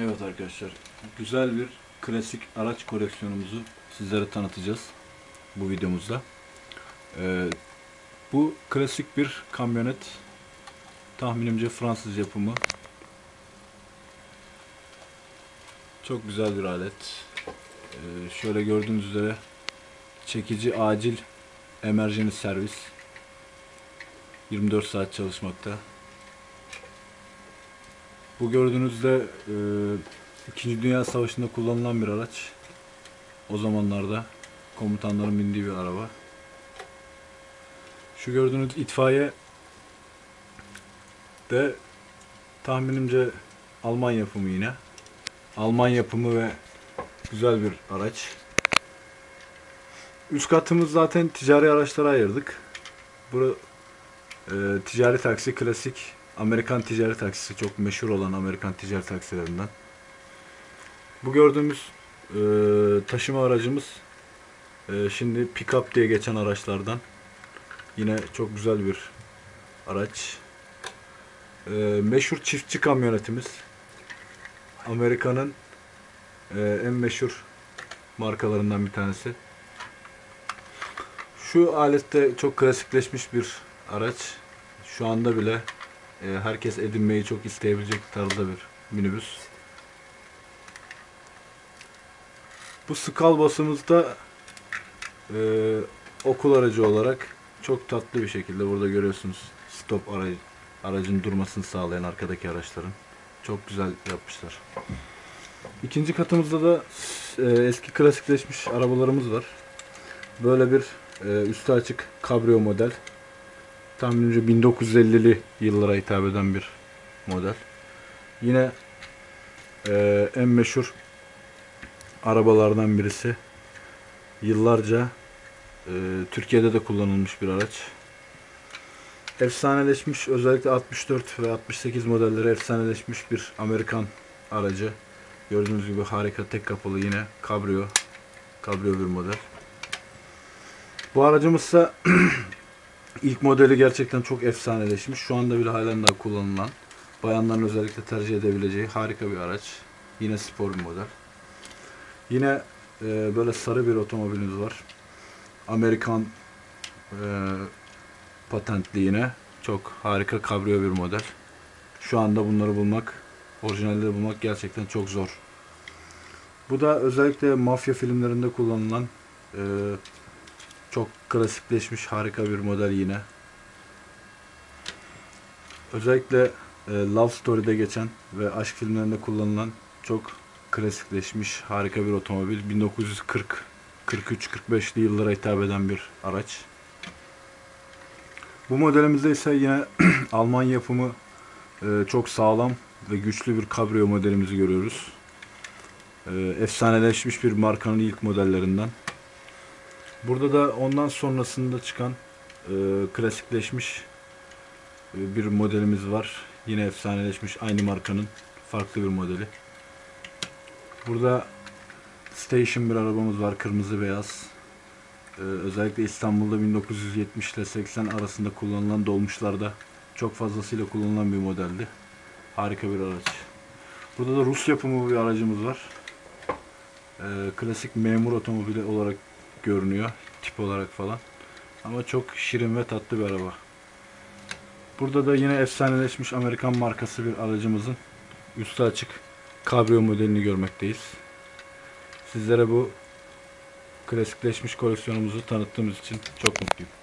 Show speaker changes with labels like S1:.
S1: Evet arkadaşlar, güzel bir klasik araç koleksiyonumuzu sizlere tanıtacağız bu videomuzda. Ee, bu klasik bir kamyonet, tahminimce Fransız yapımı. Çok güzel bir alet. Ee, şöyle gördüğünüz üzere çekici acil emergency servis. 24 saat çalışmakta. Bu gördüğünüzde e, İkinci Dünya Savaşı'nda kullanılan bir araç. O zamanlarda komutanların bindiği bir araba. Şu gördüğünüz itfaiye de tahminimce Alman yapımı yine. Alman yapımı ve güzel bir araç. Üst katımız zaten ticari araçlara ayırdık. Bura e, ticari taksi klasik Amerikan ticari taksisi çok meşhur olan Amerikan ticari taksilerinden. Bu gördüğümüz e, taşıma aracımız e, şimdi pick-up diye geçen araçlardan. Yine çok güzel bir araç. E, meşhur çiftçi kamyonetimiz. Amerika'nın e, en meşhur markalarından bir tanesi. Şu alette çok klasikleşmiş bir araç. Şu anda bile e, herkes edinmeyi çok isteyebilecek tarzda bir minibüs. Bu skal basımızda e, okul aracı olarak çok tatlı bir şekilde burada görüyorsunuz stop aracı, aracın durmasını sağlayan arkadaki araçların. Çok güzel yapmışlar. İkinci katımızda da e, eski klasikleşmiş arabalarımız var. Böyle bir e, üstü açık kabrio model. Tahminimce 1950'li yıllara hitap eden bir model. Yine e, en meşhur arabalardan birisi. Yıllarca e, Türkiye'de de kullanılmış bir araç. Efsaneleşmiş özellikle 64 ve 68 modelleri efsaneleşmiş bir Amerikan aracı. Gördüğünüz gibi harika tek kapılı yine kabrio. Kabrio bir model. Bu aracımızsa ilk modeli gerçekten çok efsaneleşmiş. Şu anda bile halen daha kullanılan. Bayanların özellikle tercih edebileceği harika bir araç. Yine spor bir model. Yine e, böyle sarı bir otomobilimiz var. Amerikan e, patentli yine. Çok harika kabrio bir model. Şu anda bunları bulmak, orijinalleri bulmak gerçekten çok zor. Bu da özellikle mafya filmlerinde kullanılan e, çok klasikleşmiş harika bir model yine. Özellikle e, Love Story'de geçen ve aşk filmlerinde kullanılan çok klasikleşmiş harika bir otomobil. 1940 43-45'li yıllara hitap eden bir araç. Bu modelimizde ise yine Alman yapımı e, çok sağlam ve güçlü bir kabrio modelimizi görüyoruz. E, efsaneleşmiş bir markanın ilk modellerinden. Burada da ondan sonrasında çıkan e, klasikleşmiş e, bir modelimiz var. Yine efsaneleşmiş aynı markanın farklı bir modeli. Burada station bir arabamız var kırmızı beyaz. Ee, özellikle İstanbul'da 1970 ile 80 arasında kullanılan dolmuşlarda çok fazlasıyla kullanılan bir modeldi. Harika bir araç. Burada da Rus yapımı bir aracımız var. Ee, klasik memur otomobili olarak görünüyor. Tip olarak falan. Ama çok şirin ve tatlı bir araba. Burada da yine efsaneleşmiş Amerikan markası bir aracımızın üstü açık kabrio modelini görmekteyiz. Sizlere bu klasikleşmiş koleksiyonumuzu tanıttığımız için çok mutluyum.